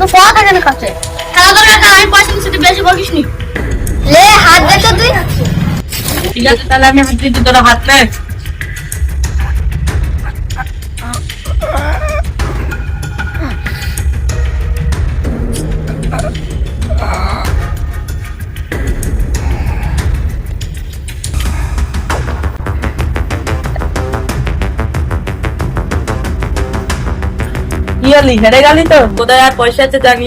তো পড়া থাকে না কাছে। খেলা দরকার আমি পয়সা তুই বেশি বলিস নি। হাত দে তো তুই। ঠিক আছে, তাহলে আমি হাত দিচ্ছি, তোরা হাত নে কি হলি হেরে গেলি তো? কোথায় আর পয়সা আছে জানি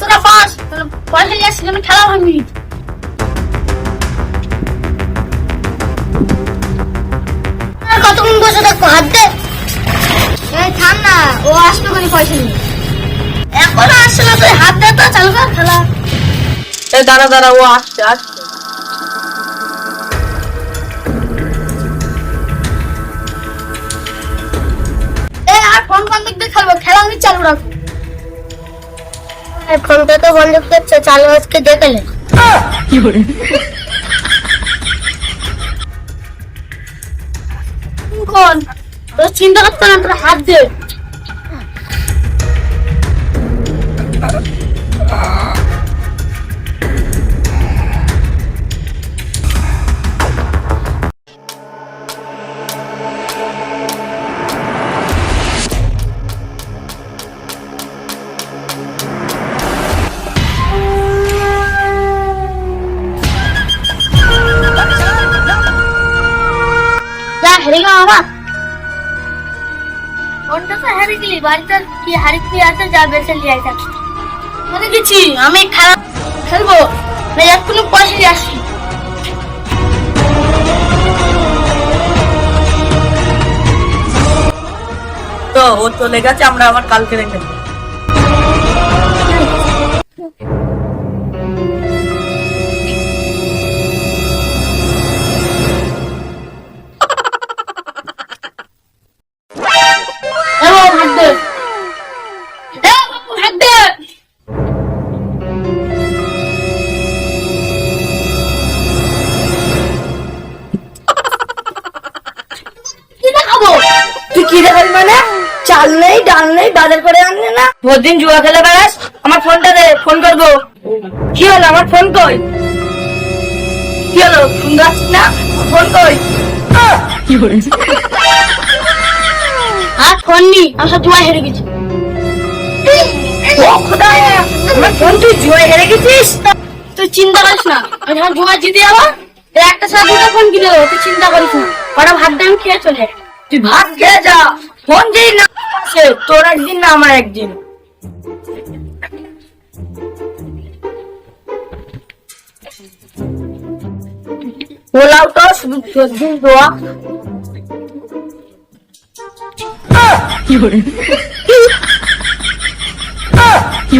তোরা পাস পয়সা নিয়ে খেলা ভাঙবি কতক্ষণ বসে থাকব? হাত দে। থাম না ও আসবে কোনো পয়সা নিয়ে? এখনও আসছে না তুই হাত দে তো চালু কর খেলা। এ দাঁড়া দাঁড়া ও আসছে আসছে। ফোন বন্ধ দিয়ে খেলব, খেলা আমি চালু রাখব। ফোনটা তো বন্ধ করছে, চালু আজকে দেখলে কি করে কোন? তোর চিন্তা করতে না, তোর হাত দে। আমার ফোনটা তো হারিয়ে গেলি, বাড়িতে কি হারিয়ে আছে যা নিয়ে মনে গেছি, আমি খারাপ খেলব, না পয়সা নিয়ে আসি তো ও চলে গেছে, আমরা আবার কালকে রেখে দেবো। নেই, বাজার করে আনলে না। দিন জুয়া খেলে বেড়াস, আমার ফোনটা দে, ফোন করব। কি হলো, আমার ফোন কই? কি হলো যাচ্ছিস না? ফোন কই? কি আর ফোন নি আমি সব জুয়া হেরে গেছি। আমার ফোন তুই জুয়ে হেরে গেছিস? তুই চিন্তা করিস না, আমি যখন জুয়া জিতে যাব একটা সাথে ফোন কিনে দেবো, তুই চিন্তা করিস না। কটা ভাত দিয়ে আমি খেয়ে চলে তুই ভাত খেয়ে যা, ফোন যেই না আসে তোর একদিন না আমার একদিন। পোলাও কি করে কি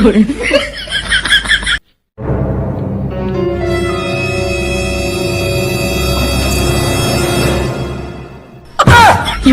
কি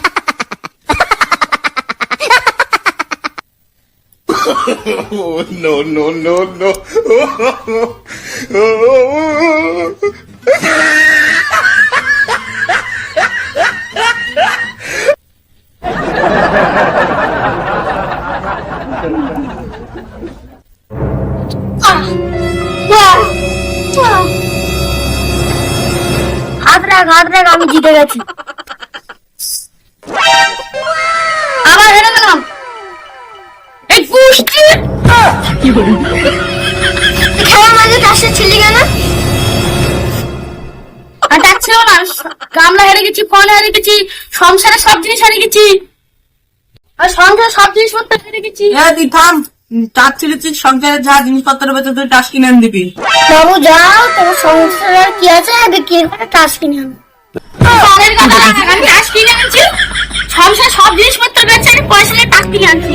Oh no no no no! হাত রাখ হাত রাখ আমি জিতে গেছি সংসারে তার যা জিনিসপত্র বেচে তুই টাস কিনে দিবি বাবু যাও তোমার সংসারে কি আছে আগে কি টাস কিনে আনো আমি টাস কিনে আনছি সংসারে সব জিনিসপত্র বেচে আমি পয়সা নিয়ে টাস কিনে আনছি।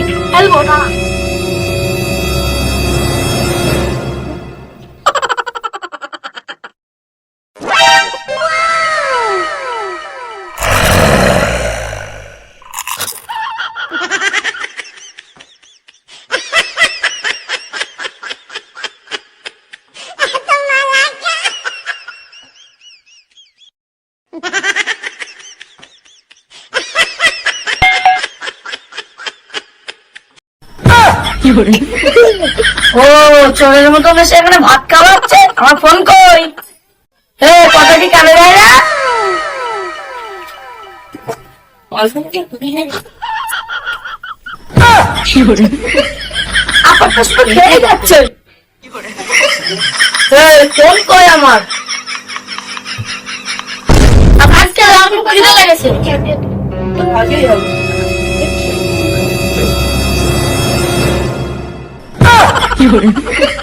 ও, চোরের মতো এখানে ভাত খাওয়াচ্ছে আমার ফোন কই? কথা কি কানে যায় না? শুধু খেয়ে যাচ্ছে। ফোন কই আমার? আজকে আমার খিদে লেগেছে। হবে কি